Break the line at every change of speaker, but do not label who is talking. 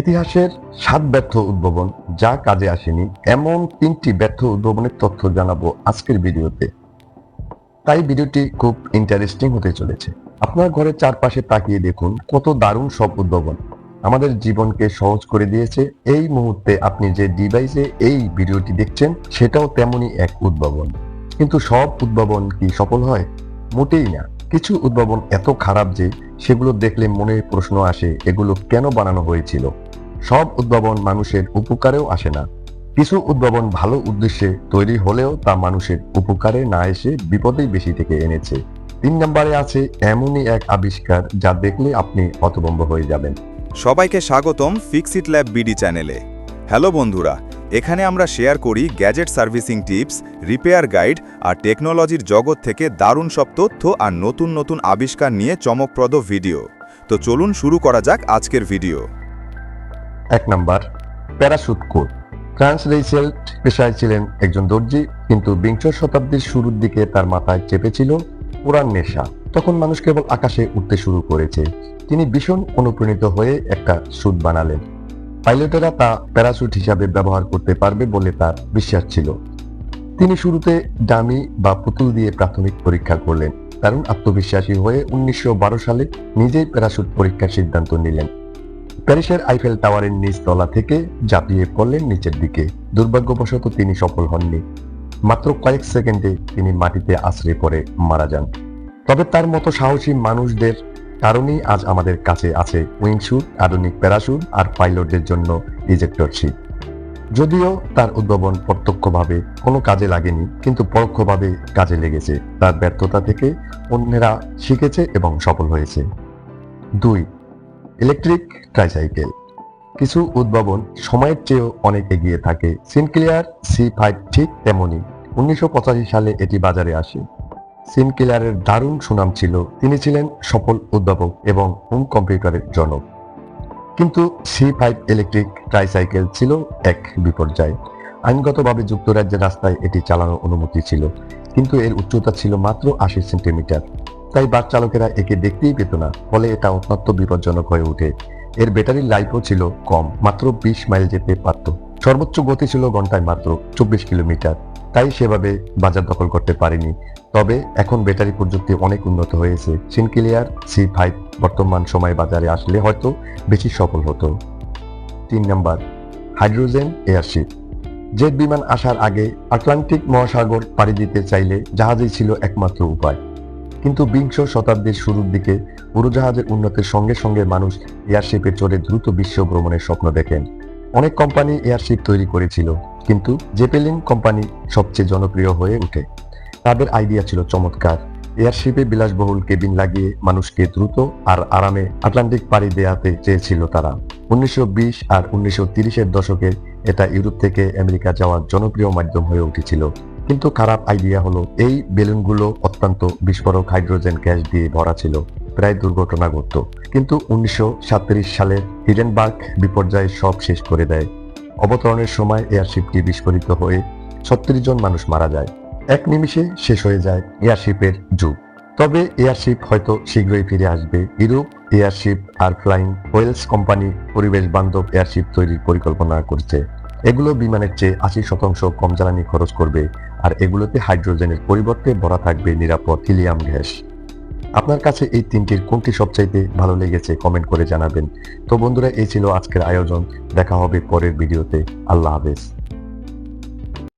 ইতিহাসের সাত ব্যর্থ উদ্ভাবন যা কাজে আসেনি, এমন তিনটি ব্যর্থ উদ্ভাবনের তথ্য জানাব আজকের ভিডিওতে। তাই ভিডিওটি খুব ইন্টারেস্টিং হতে চলেছে। আপনার ঘরের চারপাশে তাকিয়ে দেখুন কত দারুণ সব উদ্ভাবন। আমাদের জীবনকে সহজ করে দিয়েছে। এই মুহূর্তে আপনি যে ডিভাইসে এই ভিডিওটি দেখছেন, সেটাও তেমনই এক উদ্ভাবন। কিন্তু সব উদ্ভাবন কি সফল হয়? মোটেই না। কিছু উদ্ভাবন এত খারাপ যে সেগুলো দেখলে মনে প্রশ্ন আসে, এগুলো কেন বানানো হয়েছিল? সব উদ্ভাবন মানুষের উপকারেও আসে না। কিছু উদ্ভাবন ভালো উদ্দেশ্যে তৈরি হলেও তা মানুষের উপকারে না এসে বিপদেই বেশি থেকে এনেছে। তিন নম্বরে আছে এমনই এক আবিষ্কার যা দেখলে আপনি হতভম্ব হয়ে যাবেন।
সবাইকে স্বাগতম ফিক্সিট ল্যাব বিডি চ্যানেলে। হ্যালো বন্ধুরা এখানে আমরা শেয়ার করি gadget servicing tips, repair guide আর টেকনোলজির জগৎ থেকে দারুণ সব তথ্য আর নতুন নতুন আবিষ্কার নিয়ে চমকপ্রদ ভিডিও। তো চলুন শুরু করা যাক আজকের ভিডিও।
এক number, parachute coat Franz Reichelt পেশায় ছিলেন একজন দর্জি, কিন্তু বিংশ শতাব্দীর শুরুর দিকে তার মাথায় চেপেছিল পুরান নেশা। তখন মানুষ কেবল আকাশে উঠতে শুরু করেছে। তিনি ভীষণ অনুপ্রাণিত হয়ে একটা স্যুট বানালেন। পাইলটেরা তা প্যারাশুট হিসাবে ব্যবহার করতে পারবে বলে তার বিশ্বাস ছিল। তিনি শুরুতে ডামি বা পুতুল দিয়ে প্রাথমিক পরীক্ষা করলেন, কারণ আত্মবিশ্বাসী হয়ে উনিশশো সালে নিজেই প্যারাশুট পরীক্ষার সিদ্ধান্ত নিলেন। প্যারিসের আইফেল টাওয়ারের নিচ তলা থেকে ঝাঁপিয়ে পড়লেন নিচের দিকে। দুর্ভাগ্যবশত তিনি সফল হননি। মাত্র কয়েক সেকেন্ডে তিনি মাটিতে আশ্রয় পড়ে মারা যান। তবে তার মতো সাহসী মানুষদের কারণেই আজ আমাদের কাছে আছে উইংশুট আধুনিক প্যারাশুট আর পাইলটদের জন্য ইজেক্টর শিট। যদিও তার উদ্ভাবন প্রত্যক্ষভাবে কোনো কাজে লাগেনি, কিন্তু পরোক্ষভাবে কাজে লেগেছে। তার ব্যর্থতা থেকে অন্যেরা শিখেছে এবং সফল হয়েছে। দুই, ইলেকট্রিক ট্রাইসাইকেল। কিছু উদ্ভাবন সময়ের চেয়েও অনেক এগিয়ে থাকে। সিনক্লিয়ার সি ফাইভ ঠিক তেমনই। উনিশশো পঁচাশি সালে এটি বাজারে আসে। সিনক্লিয়ারের দারুণ সুনাম ছিল। তিনি ছিলেন সফল উদ্ভাবক এবং হোম কম্পিউটারের জনক। কিন্তু সি ফাইভ ইলেকট্রিক ট্রাইসাইকেল ছিল এক বিপর্যয়। আইনগতভাবে যুক্তরাজ্যের রাস্তায় এটি চালানোর অনুমতি ছিল, কিন্তু এর উচ্চতা ছিল মাত্র আশি সেন্টিমিটার। তাই বাস চালকেরা একে দেখতেই পেত না, ফলে এটা অত্যন্ত বিপজ্জনক হয়ে ওঠে। এর ব্যাটারির লাইফও ছিল কম, মাত্র বিশ মাইল যেতে পারত। সর্বোচ্চ গতি ছিল ঘন্টায় মাত্র চব্বিশ কিলোমিটার। তাই সেভাবে বাজার দখল করতে পারেনি। তবে এখন ব্যাটারি প্রযুক্তি অনেক উন্নত হয়েছে। সিনকিলিয়ার সি ফাইভ বর্তমান সময় বাজারে আসলে হয়তো বেশি সফল হতো। তিন নম্বর, হাইড্রোজেন এয়ারশিপ। জেট বিমান আসার আগে আটলান্টিক মহাসাগর পাড়ি দিতে চাইলে জাহাজই ছিল একমাত্র উপায়। কিন্তু বিংশ শতাব্দীর শুরুর দিকে উড়োজাহাজের উন্নতির সঙ্গে সঙ্গে মানুষ এয়ারশিপে চড়ে দ্রুত বিশ্ব ভ্রমণের স্বপ্ন দেখেন। অনেক কোম্পানি এয়ারশিপ তৈরি করেছিল, কিন্তু জেপেলিন কোম্পানি সবচেয়ে জনপ্রিয় হয়ে ওঠে। তাদের আইডিয়া ছিল চমৎকার। এয়ারশিপে বিলাসবহুল কেবিন লাগিয়ে মানুষকে দ্রুত আর আরামে আটলান্টিক পাড়ি দেয়াতে চেয়েছিল তারা। উনিশশো বিশ আর উনিশশো তিরিশের দশকে এটা ইউরোপ থেকে আমেরিকা যাওয়ার জনপ্রিয় মাধ্যম হয়ে উঠেছিল। কিন্তু খারাপ আইডিয়া হলো, এই বেলুনগুলো অত্যন্ত বিস্ফোরক হাইড্রোজেন গ্যাস দিয়ে ভরা ছিল। প্রায় দুর্ঘটনা ঘটত। কিন্তু উনিশশো সালের হিডেনবার্গ বিপর্যয় সব শেষ করে দেয়। অবতরণের সময় এয়ারশিপটি বিস্ফোরিত হয়ে ছত্রিশ জন মানুষ মারা যায়। এক নিমিষে শেষ হয়ে যায় এয়ারশিপের যুগ। তবে এয়ারশিপ হয়তো শীঘ্রই ফিরে আসবে। ইউরোপ এয়ারশিপ আর ফ্লাইং ওয়েলস কোম্পানি, পরিবেশ বান্ধব এয়ারশিপ তৈরির পরিকল্পনা করছে। এগুলো বিমানের চেয়ে আশি শতাংশ কম জ্বালানি খরচ করবে। আর এগুলোতে হাইড্রোজেনের পরিবর্তে ভরা থাকবে নিরাপদ হিলিয়াম গ্যাস। আপনার কাছে এই তিনটির কোনটি সবচাইতে ভালো লেগেছে কমেন্ট করে জানাবেন। তো বন্ধুরা, এই ছিল আজকের আয়োজন। দেখা হবে পরের ভিডিওতে। আল্লাহ হাফেজ।